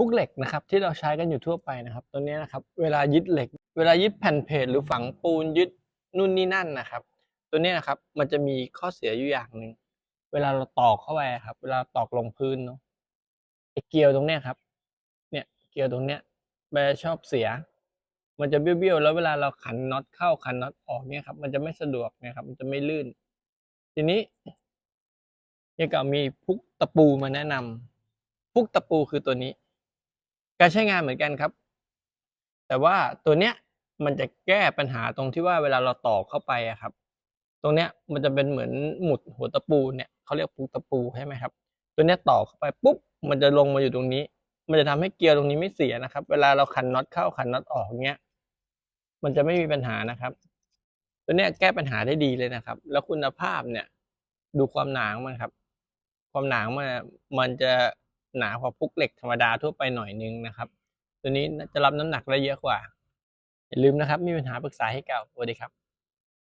พุกเหล็กนะครับที่เราใช้กันอยู่ทั่วไปนะครับ ตัวนี้นะครับเวลายึดเหล็ก เวลายึดแผ่นเพจหรือฝังปูนยึดนู่นนี่นั่นนะครับ ตัวนี้นะครับมันจะมีข้อเสียอยู่อย่างหนึ่งเวลาเราตอกเข้าไปครับ เวลาตอกลงพื้นเนาะไอ้เกลียวตรงเนี้ยครับ เนี่ยเกลียวตรงเนี้ยมันชอบเสีย มันจะเบี้ยวๆแล้วเวลาเราขันน็อตเข้าขันน็อตออกเนี่ยครับ มันจะไม่สะดวกนะครับ มันจะไม่ลื่น ทีนี้เนี่ยก็มีพุกตะปูมาแนะนำพุกตะปูคือตัวนี้ การใช้งานเหมือนกันครับ แต่ว่าตัวเนี้ยมันจะแก้ปัญหาตรงที่ว่าเวลาเราตอกเข้าไปอะครับ ตรงเนี้ยมันจะเป็นเหมือนหมุดหัวตะปูเนี่ยเขาเรียกพุกตะปูใช่ไหมครับ ตัวเนี้ยตอกเข้าไปปุ๊บมันจะลงมาอยู่ตรงนี้ มันจะทำให้เกลียวตรงนี้ไม่เสียนะครับ เวลาเราขันน็อตเข้าขันน็อตออกเงี้ย มันจะไม่มีปัญหานะครับ ตัวเนี้ยแก้ปัญหาได้ดีเลยนะครับ แล้วคุณภาพเนี่ย ดูความหนาของมันครับ ความหนาของมันมันจะ หนากว่าพุกเหล็กธรรมดาทั่วไปหน่อยนึงนะครับ ตัวนี้จะรับน้ำหนักได้เยอะกว่า อย่าลืมนะครับ มีปัญหาปรึกษาให้เก่าสวัสดีครับ